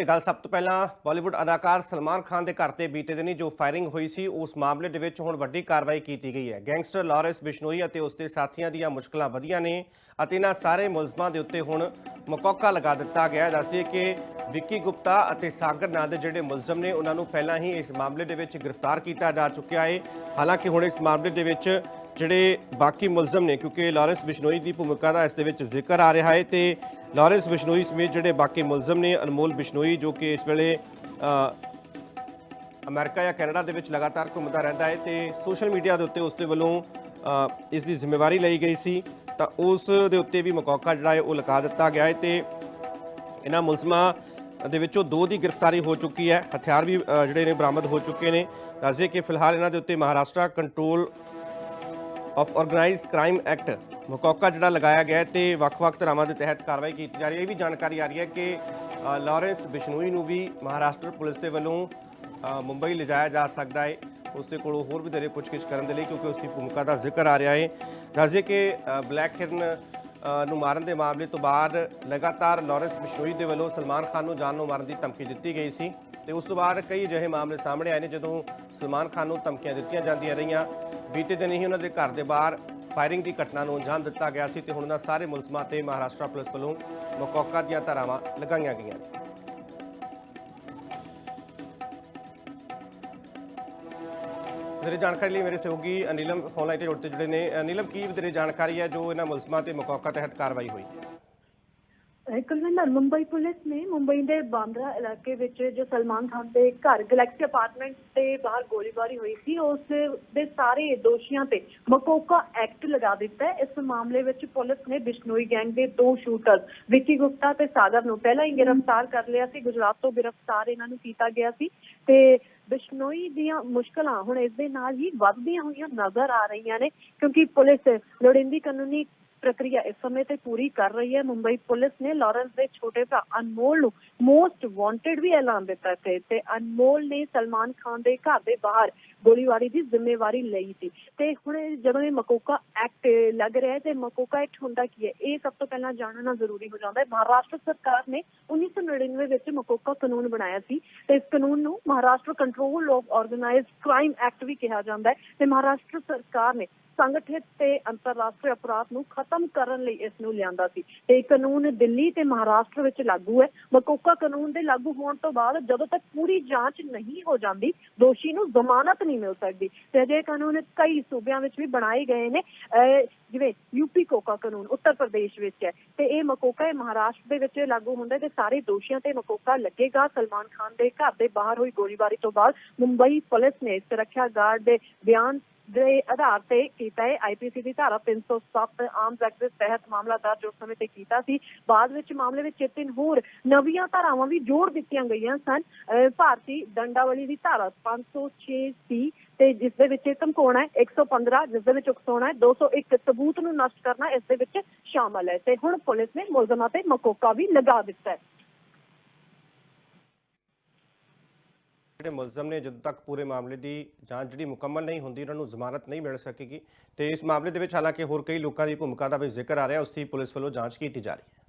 ਤੇ ਗੱਲ ਸਭ ਤੋਂ ਪਹਿਲਾਂ ਬਾਲੀਵੁੱਡ ਅਦਾਕਾਰ ਸਲਮਾਨ ਖਾਨ ਦੇ ਘਰ ਤੇ ਬੀਤੇ ਦਿਨੀ ਜੋ ਫਾਇਰਿੰਗ ਹੋਈ ਸੀ, ਉਸ ਮਾਮਲੇ ਦੇ ਵਿੱਚ ਹੁਣ ਵੱਡੀ ਕਾਰਵਾਈ ਕੀਤੀ ਗਈ ਹੈ। ਗੈਂਗਸਟਰ ਲਾਰੈਂਸ ਬਿਸ਼ਨੋਈ ਅਤੇ ਉਸ ਦੇ ਸਾਥੀਆਂ ਦੀਆਂ ਮੁਸ਼ਕਲਾਂ ਵਧੀਆਂ ਨੇ ਅਤੇ ਇਹਨਾਂ ਸਾਰੇ ਮੁਲਜ਼ਮਾਂ ਦੇ ਉੱਤੇ ਹੁਣ ਮਕੌਕਾ ਲਗਾ ਦਿੱਤਾ ਗਿਆ ਹੈ। ਦੱਸਦੀਏ ਕਿ ਵਿੱਕੀ ਗੁਪਤਾ ਅਤੇ ਸਾਗਰ ਨਾਂ ਦੇ ਜਿਹੜੇ ਮੁਲਜ਼ਮ ਨੇ ਉਹਨਾਂ ਨੂੰ ਪਹਿਲਾਂ ਹੀ ਇਸ ਮਾਮਲੇ ਦੇ ਵਿੱਚ ਗ੍ਰਿਫਤਾਰ ਕੀਤਾ ਜਾ ਚੁੱਕਿਆ ਹੈ। ਹਾਲਾਂਕਿ ਹੁਣ ਇਸ ਮਾਮਲੇ ਦੇ ਵਿੱਚ ਜਿਹੜੇ ਬਾਕੀ ਮੁਲਜ਼ਮ ਨੇ, ਕਿਉਂਕਿ ਲਾਰੈਂਸ ਬਿਸ਼ਨੋਈ ਦੀ ਭੂਮਿਕਾ ਦਾ ਇਸ ਦੇ ਵਿੱਚ ਜ਼ਿਕਰ ਆ ਰਿਹਾ ਹੈ ਤੇ ਲਾਰੈਂਸ ਬਿਸ਼ਨੋਈ ਸਮੇਤ ਜਿਹੜੇ ਬਾਕੀ ਮੁਲਜ਼ਮ ਨੇ ਅਨਮੋਲ ਬਿਸ਼ਨੋਈ ਜੋ ਕਿ ਇਸ ਵੇਲੇ ਅ, ਅਮਰੀਕਾ ਜਾਂ ਕੈਨੇਡਾ ਦੇ ਵਿੱਚ ਲਗਾਤਾਰ ਘੁੰਮਦਾ ਰਹਿੰਦਾ ਹੈ ਤੇ ਸੋਸ਼ਲ ਮੀਡੀਆ ਦੇ ਉੱਤੇ ਉਸ ਦੇ ਵੱਲੋਂ ਇਸ ਦੀ ਜ਼ਿੰਮੇਵਾਰੀ ਲਈ ਗਈ ਸੀ। ਤਾਂ ਉਸ ਦੇ ਉੱਤੇ ਵੀ ਮਕੌਕਾ ਜਿਹੜਾ ਹੈ ਉਹ ਲਗਾ ਦਿੱਤਾ ਗਿਆ ਹੈ ਤੇ ਇਹਨਾਂ ਮੁਲਜ਼ਮਾਂ ਦੇ ਵਿੱਚੋਂ ਦੋ ਦੀ ਗ੍ਰਿਫਤਾਰੀ ਹੋ ਚੁੱਕੀ ਹੈ। ਹਥਿਆਰ ਵੀ ਜਿਹੜੇ ਨੇ ਬਰਾਮਦ ਹੋ ਚੁੱਕੇ ਨੇ। ਦੱਸਦੇ ਕਿ ਫਿਲਹਾਲ ਇਹਨਾਂ ਦੇ ਉੱਤੇ Maharashtra control of organised crime act MCOCA ਜਿਹੜਾ ਲਗਾਇਆ ਗਿਆ ਹੈ ਤੇ ਵੱਖ-ਵੱਖ ਧਾਰਾਵਾਂ ਦੇ ਤਹਿਤ ਕਾਰਵਾਈ ਕੀਤੀ ਜਾ ਰਹੀ ਹੈ। ਇਹ ਵੀ ਜਾਣਕਾਰੀ ਆ ਰਹੀ ਹੈ ਕਿ ਅ, ਲਾਰੈਂਸ ਬਿਸ਼ਨੋਈ ਨੂੰ ਵੀ ਮਹਾਰਾਸ਼ਟਰ ਪੁਲਿਸ ਦੇ ਵੱਲੋਂ ਮੁੰਬਈ ਲਿਜਾਇਆ ਜਾ ਸਕਦਾ ਹੈ। ਉਸ ਦੇ ਕੋਲੋਂ ਹੋਰ ਵੀ ਦੇਰੇ ਪੁੱਛਗਿੱਛ ਕਰਨ ਦੇ ਲਈ ਕਿਉਂਕਿ ਉਸ ਦੀ ਭੂਮਿਕਾ ਦਾ ਜ਼ਿਕਰ ਆ ਰਿਹਾ ਹੈ। ਦੱਸਦੇ ਕਿ ਬਲੈਕ ਹਿਰਨ ਨੂੰ ਮਾਰਨ ਦੇ ਮਾਮਲੇ ਤੋਂ ਬਾਅਦ ਲਗਾਤਾਰ ਲਾਰੈਂਸ ਬਿਸ਼ਨੋਈ ਦੇ ਵੱਲੋਂ ਸਲਮਾਨ ਖਾਨ ਨੂੰ ਜਾਨ ਨੂੰ ਮਾਰਨ ਦੀ ਧਮਕੀ ਦਿੱਤੀ ਗਈ ਸੀ ਤੇ ਉਸ ਤੋਂ ਬਾਅਦ ਕਈ ਅਜਿਹੇ ਮਾਮਲੇ ਸਾਹਮਣੇ ਆਏ ਨੇ ਜਦੋਂ ਸਲਮਾਨ ਖਾਨ ਨੂੰ ਧਮਕੀਆਂ ਦਿੱਤੀਆਂ ਜਾਂਦੀਆਂ ਰਹੀਆਂ। ਬੀਤੇ ਦਿਨ ਹੀ ਉਹਨਾਂ ਦੇ ਘਰ ਦੇ ਬਾਹਰ ਫਾਇਰਿੰਗ ਦੀ ਘਟਨਾ ਨੂੰ ਅੰਜਾਮ ਦਿੱਤਾ ਗਿਆ ਸੀ ਤੇ ਹੁਣ ਉਹਨਾਂ ਸਾਰੇ ਮੁਲਜ਼ਮਾਂ ਤੇ ਮਹਾਰਾਸ਼ਟਰ ਪੁਲਿਸ ਵੱਲੋਂ ਮਕੌਕਾ ਦੀਆਂ ਧਾਰਾਵਾਂ ਲਗਾਈਆਂ ਗਈਆਂ ਨੇ ਵਧੇਰੇ ਜਾਣਕਾਰੀ ਲਈ ਮੇਰੇ ਸਹਿਯੋਗੀ ਅਨਿਲਮ ਫੋਨ ਲਾਈਨ ਤੇ ਜੁੜ ਜੁੜੇ ਨੇ। ਅਨਿਲਮ, ਕੀ ਵਧੇਰੇ ਜਾਣਕਾਰੀ ਹੈ ਜੋ ਇਹਨਾਂ ਮੁਲਜ਼ਮਾਂ ਤੇ ਮਕੌਕਾ ਤਹਿਤ ਕਾਰਵਾਈ ਹੋਈ? ਕੁਲਵਿੰਦਰ ਮੁੰਬਈ ਪੁਲਿਸ ਨੇ ਮੁੰਬਈ ਦੇ ਬਾਂਦਰਾ ਇਲਾਕੇ ਵਿੱਚ ਜੋ ਸਲਮਾਨ ਖਾਨ ਦੇ ਘਰ ਗੈਲੈਕਸੀ ਅਪਾਰਟਮੈਂਟ ਦੇ ਬਾਹਰ ਗੋਲੀਬਾਰੀ ਹੋਈ ਸੀ, ਉਸ ਦੇ ਸਾਰੇ ਦੋਸ਼ੀਆਂ ਤੇ ਮਕੋਕਾ ਐਕਟ ਲਗਾ ਦਿੱਤਾ ਹੈ। ਇਸ ਮਾਮਲੇ ਵਿੱਚ ਪੁਲਿਸ ਨੇ ਬਿਸ਼ਨੋਈ ਗੈਂਗ ਦੇ ਦੋ ਸ਼ੂਟਰ, ਵਿੱਕੀ ਗੁਪਤਾ ਤੇ ਸਾਗਰ ਨੂੰ ਪਹਿਲਾਂ ਹੀ ਗ੍ਰਿਫਤਾਰ ਕਰ ਲਿਆ ਸੀ। ਗੁਜਰਾਤ ਤੋਂ ਗ੍ਰਿਫਤਾਰ ਇਹਨਾਂ ਨੂੰ ਕੀਤਾ ਗਿਆ ਸੀ ਤੇ ਬਿਸ਼ਨੋਈ ਦੀਆਂ ਮੁਸ਼ਕਲਾਂ ਹੁਣ ਇਸ ਦੇ ਨਾਲ ਹੀ ਵੱਧਦੀਆਂ ਹੋਈਆਂ ਨਜ਼ਰ ਆ ਰਹੀਆਂ ਨੇ, ਕਿਉਂਕਿ ਪੁਲਿਸ ਲੋੜੀਂਦੀ ਕਾਨੂੰਨੀ ਪ੍ਰਕਿਰਿਆ ਇਸ ਸਮੇਂ ਤੇ ਪੂਰੀ ਕਰ ਰਹੀ ਹੈ। ਮੁੰਬਈ ਪੁਲਿਸ ਨੇ ਲਾਰੈਂਸ ਦੇ ਛੋਟੇ ਭਰਾ ਅਨਮੋਲ ਨੂੰ ਮੋਸਟ ਵਾਂਟਡ ਵੀ ਐਲਾਨ ਦਿੱਤਾ ਸੀ ਤੇ ਅਨਮੋਲ ਨੇ ਸਲਮਾਨ ਖਾਨ ਦੇ ਘਰ ਦੇ ਬਾਹਰ ਗੋਲੀਬਾਰੀ ਦੀ ਜ਼ਿੰਮੇਵਾਰੀ ਲਈ ਸੀ। ਤੇ ਹੁਣ ਜਦੋਂ ਇਹ ਮਕੋਕਾ ਐਕਟ ਲੱਗ ਰਿਹਾ ਹੈ ਤੇ ਮਕੋਕਾ ਐਕਟ ਹੁੰਦਾ ਕੀ ਹੈ, ਇਹ ਸਭ ਤੋਂ ਪਹਿਲਾਂ ਜਾਣਨਾ ਜ਼ਰੂਰੀ ਹੋ ਜਾਂਦਾ ਹੈ। ਮਹਾਰਾਸ਼ਟਰ ਸਰਕਾਰ ਨੇ 1999 ਵਿੱਚ ਮਕੋਕਾ ਕਾਨੂੰਨ ਬਣਾਇਆ ਸੀ ਤੇ ਇਸ ਕਾਨੂੰਨ ਨੂੰ Maharashtra control of organised crime act ਵੀ ਕਿਹਾ ਜਾਂਦਾ ਹੈ ਤੇ ਮਹਾਰਾਸ਼ਟਰ ਸਰਕਾਰ ਨੇ ਸੰਗਠਿਤ ਤੇ ਅੰਤਰਰਾਸ਼ਟਰੀ ਅਪਰਾਧ ਨੂੰ ਖਤਮ ਕਰਨ ਲਈ ਇਸ ਨੂੰ ਲਿਆਂਦਾ ਸੀ। ਤੇ ਇਹ ਕਾਨੂੰਨ ਦਿੱਲੀ ਤੇ ਮਹਾਰਾਸ਼ਟਰ ਵਿੱਚ ਲਾਗੂ ਹੈ। ਮਕੋਕਾ ਕਾਨੂੰਨ ਦੇ ਲਾਗੂ ਹੋਣ ਤੋਂ ਬਾਅਦ ਜਦੋਂ ਤੱਕ ਪੂਰੀ ਜਾਂਚ ਨਹੀਂ ਹੋ ਜਾਂਦੀ, ਦੋਸ਼ੀ ਨੂੰ ਜ਼ਮਾਨਤ ਨਹੀਂ ਮਿਲ ਸਕਦੀ। ਤੇ ਅਜੇ ਕਾਨੂੰਨ ਕਈ ਸੂਬਿਆਂ ਵਿੱਚ ਵੀ ਬਣਾਏ ਗਏ ਨੇ। ਜਿਵੇਂ ਯੂਪੀ ਕੋਕਾ ਕਾਨੂੰਨ ਉੱਤਰ ਪ੍ਰਦੇਸ਼ ਵਿੱਚ ਹੈ। ਤੇ ਇਹ ਮਕੋਕਾ ਇਹ ਮਹਾਰਾਸ਼ਟਰ ਦੇ ਵਿੱਚ ਲਾਗੂ ਹੁੰਦਾ ਤੇ ਸਾਰੇ ਦੋਸ਼ੀਆਂ ਤੇ ਮਕੋਕਾ ਲੱਗੇਗਾ। ਸਲਮਾਨ ਖਾਨ ਦੇ ਘਰ ਦੇ ਬਾਹਰ ਹੋਈ ਗੋਲੀਬਾਰੀ ਤੋਂ ਬਾਅਦ ਮੁੰਬਈ ਪੁਲਿਸ ਨੇ ਸੁਰੱਖਿਆ ਗਾਰਡ ਦੇ ਬਿਆਨ ਦੇ ਆਧਾਰ ਤੇ ਕੀਤਾ ਹੈ ਆਈਪੀਸੀ ਦੀ ਧਾਰਾ 307 ਆਰਮਸ ਐਕਟ ਦੇ ਤਹਿਤ ਮਾਮਲਾ ਦਰਜ ਉਸ ਸਮੇਂ ਤੇ ਕੀਤਾ ਸੀ। ਬਾਅਦ ਵਿੱਚ ਮਾਮਲੇ ਵਿੱਚ ਤਿੰਨ ਹੋਰ ਨਵੀਆਂ ਧਾਰਾਵਾਂ ਵੀ ਜੋੜ ਦਿੱਤੀਆਂ ਗਈਆਂ ਸਨ। ਭਾਰਤੀ ਦੰਡਾਵਲੀ ਦੀ ਧਾਰਾ 506 ਸੀ ਤੇ ਜਿਸ ਦੇ ਵਿੱਚ ਧਮਕਾਉਣਾ ਹੈ 115 ਜਿਸ ਦੇ ਵਿੱਚ ਉਕਸਾਉਣਾ ਹੈ 201 ਸਬੂਤ ਨੂੰ ਨਸ਼ਟ ਕਰਨਾ, ਇਸ ਦੇ ਵਿੱਚ ਸ਼ਾਮਲ ਹੈ। ਤੇ ਹੁਣ ਪੁਲਿਸ ਨੇ ਮੁਲਜ਼ਮਾਂ ਤੇ ਮਕੋਕਾ ਵੀ ਲਗਾ ਦਿੱਤਾ ਹੈ। ਜਿਹੜੇ ਮੁਲਜ਼ਮ ਨੇ ਜਦੋਂ ਤੱਕ ਪੂਰੇ ਮਾਮਲੇ ਦੀ ਜਾਂਚ ਜਿਹੜੀ ਮੁਕੰਮਲ ਨਹੀਂ ਹੁੰਦੀ, ਉਹਨਾਂ ਨੂੰ ਜ਼ਮਾਨਤ ਨਹੀਂ ਮਿਲ ਸਕੇਗੀ। ਤੇ ਇਸ ਮਾਮਲੇ ਦੇ ਵਿੱਚ ਹਾਲਾਂਕਿ ਹੋਰ ਕਈ ਲੋਕਾਂ ਦੀ ਭੂਮਿਕਾ ਦਾ ਵੀ ਜ਼ਿਕਰ ਆ ਰਿਹਾ, ਉਸ ਦੀ ਪੁਲਿਸ ਵੱਲੋਂ ਜਾਂਚ ਕੀਤੀ ਜਾ ਰਹੀ ਹੈ।